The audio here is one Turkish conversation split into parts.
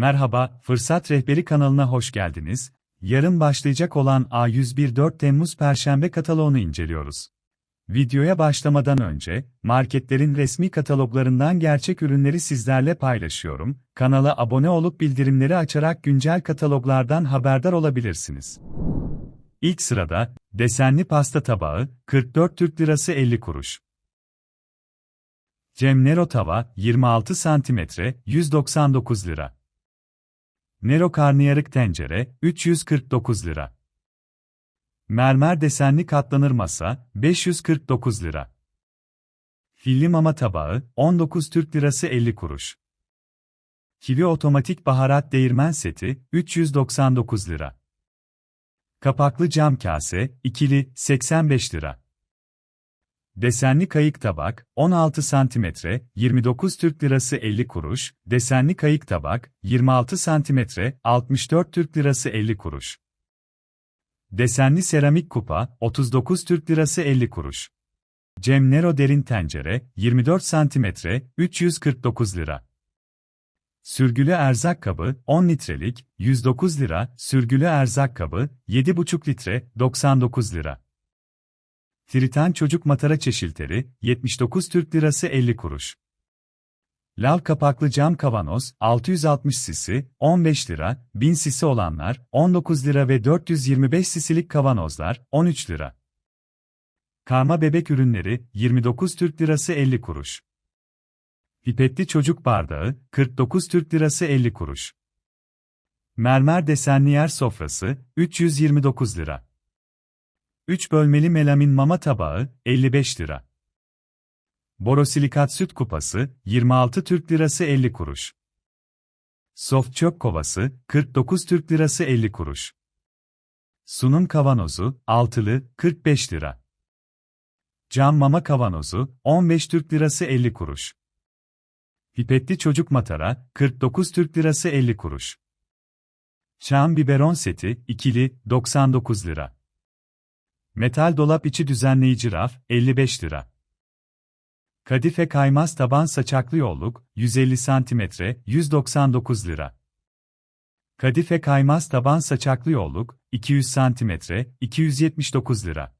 Merhaba, Fırsat Rehberi kanalına hoş geldiniz. Yarın başlayacak olan A101 4 Temmuz Perşembe kataloğunu inceliyoruz. Videoya başlamadan önce, marketlerin resmi kataloglarından gerçek ürünleri sizlerle paylaşıyorum. Kanala abone olup bildirimleri açarak güncel kataloglardan haberdar olabilirsiniz. İlk sırada, desenli pasta tabağı, 44 Türk Lirası 50 kuruş. Cem Nero tava, 26 cm, 199 lira. Nero karnıyarık tencere, 349 lira. Mermer desenli katlanır masa, 549 lira. Filli mama tabağı, 19 Türk Lirası 50 kuruş. Kivi otomatik baharat değirmen seti, 399 lira. Kapaklı cam kase, ikili, 85 lira. Desenli kayık tabak, 16 cm, 29 Türk Lirası 50 kuruş, desenli kayık tabak, 26 cm, 64 Türk Lirası 50 kuruş. Desenli seramik kupa, 39 Türk Lirası 50 kuruş. Cem Nero derin tencere, 24 cm, 349 lira. Sürgülü erzak kabı, 10 litrelik, 109 lira, sürgülü erzak kabı, 7,5 litre, 99 lira. Tritan çocuk matara çeşilteri, 79 Türk Lirası 50 kuruş. Lav kapaklı cam kavanoz, 660 sisi, 15 lira, 1000 sisi olanlar, 19 lira ve 425 sisilik kavanozlar, 13 lira. Karma bebek ürünleri, 29 Türk Lirası 50 kuruş. Pipetli çocuk bardağı, 49 Türk Lirası 50 kuruş. Mermer desenli yer sofrası, 329 lira. 3 bölmeli melamin mama tabağı, 55 lira. Borosilikat süt kupası, 26 Türk Lirası 50 kuruş. Soft çöp kovası, 49 Türk Lirası 50 kuruş. Sunum kavanozu, altılı, 45 lira. Cam mama kavanozu, 15 Türk Lirası 50 kuruş. Pipetli çocuk matara, 49 Türk Lirası 50 kuruş. Çam biberon seti, ikili, 99 lira. Metal dolap içi düzenleyici raf, 55 lira. Kadife kaymaz taban saçaklı yolluk, 150 cm, 199 lira. Kadife kaymaz taban saçaklı yolluk, 200 cm, 279 lira.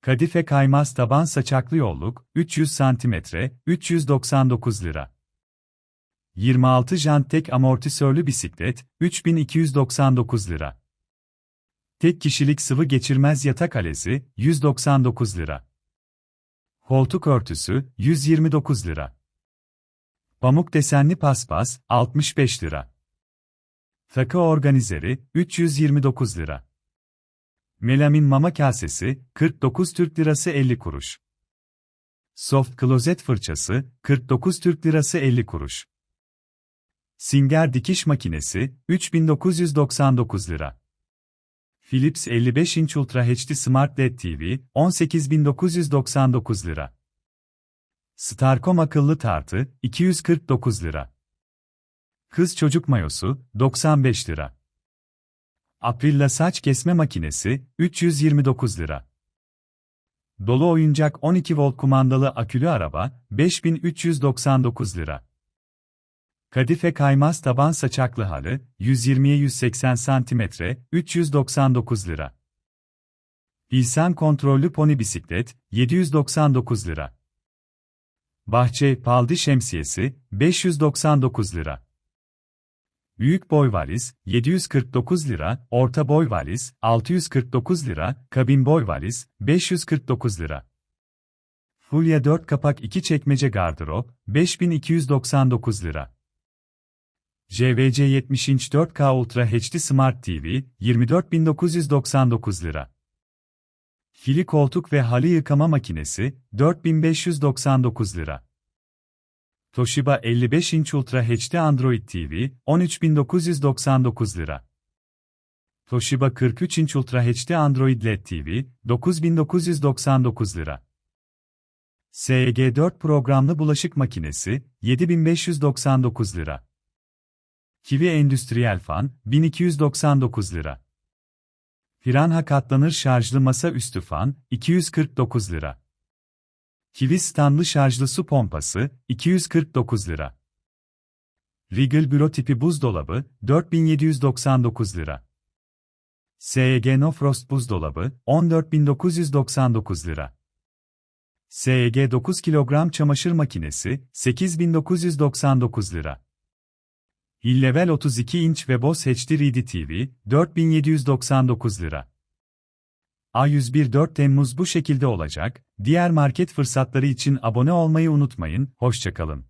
Kadife kaymaz taban saçaklı yolluk, 300 cm, 399 lira. 26 jant tek amortisörlü bisiklet, 3299 lira. Tek kişilik sıvı geçirmez yatak alesi, 199 lira. Koltuk örtüsü, 129 lira. Pamuk desenli paspas, 65 lira. Takı organizeri, 329 lira. Melamin mama kasesi, 49 Türk Lirası 50 kuruş. Soft klozet fırçası, 49 Türk Lirası 50 kuruş. Singer dikiş makinesi, 3999 lira. Philips 55 inç Ultra HD Smart LED TV, 18.999 lira. Starcom akıllı tartı, 249 lira. Kız çocuk mayosu, 95 lira. Aprilla saç kesme makinesi, 329 lira. Dolu oyuncak 12 volt kumandalı akülü araba, 5399 lira. Kadife kaymaz taban saçaklı halı, 120'ye 180 cm, 399 lira. İlsen kontrollü pony bisiklet, 799 lira. Bahçe paldi şemsiyesi, 599 lira. Büyük boy valiz, 749 lira, orta boy valiz, 649 lira, kabin boy valiz, 549 lira. Fulya 4 kapak 2 çekmece gardırop, 5299 lira. JVC 70 inç 4K Ultra HD Smart TV, 24.999 lira. Fili koltuk ve halı yıkama makinesi, 4599 lira. Toshiba 55 inç Ultra HD Android TV, 13.999 lira. Toshiba 43 inç Ultra HD Android LED TV, 9999 lira. SG4 programlı bulaşık makinesi, 7599 lira. Kivi Endüstriyel Fan, 1299 lira. Piranha katlanır şarjlı masa üstü fan, 249 lira. Kivi standlı şarjlı su pompası, 249 lira. Regal Büro tipi buzdolabı, 4799 lira. SEG No Frost buzdolabı, 14999 lira. SEG 9 kilogram çamaşır makinesi, 8999 lira. Hillevel 32 inç ve Boss HD Ready TV, 4799 lira. A101 4 Temmuz bu şekilde olacak. Diğer market fırsatları için abone olmayı unutmayın. Hoşçakalın.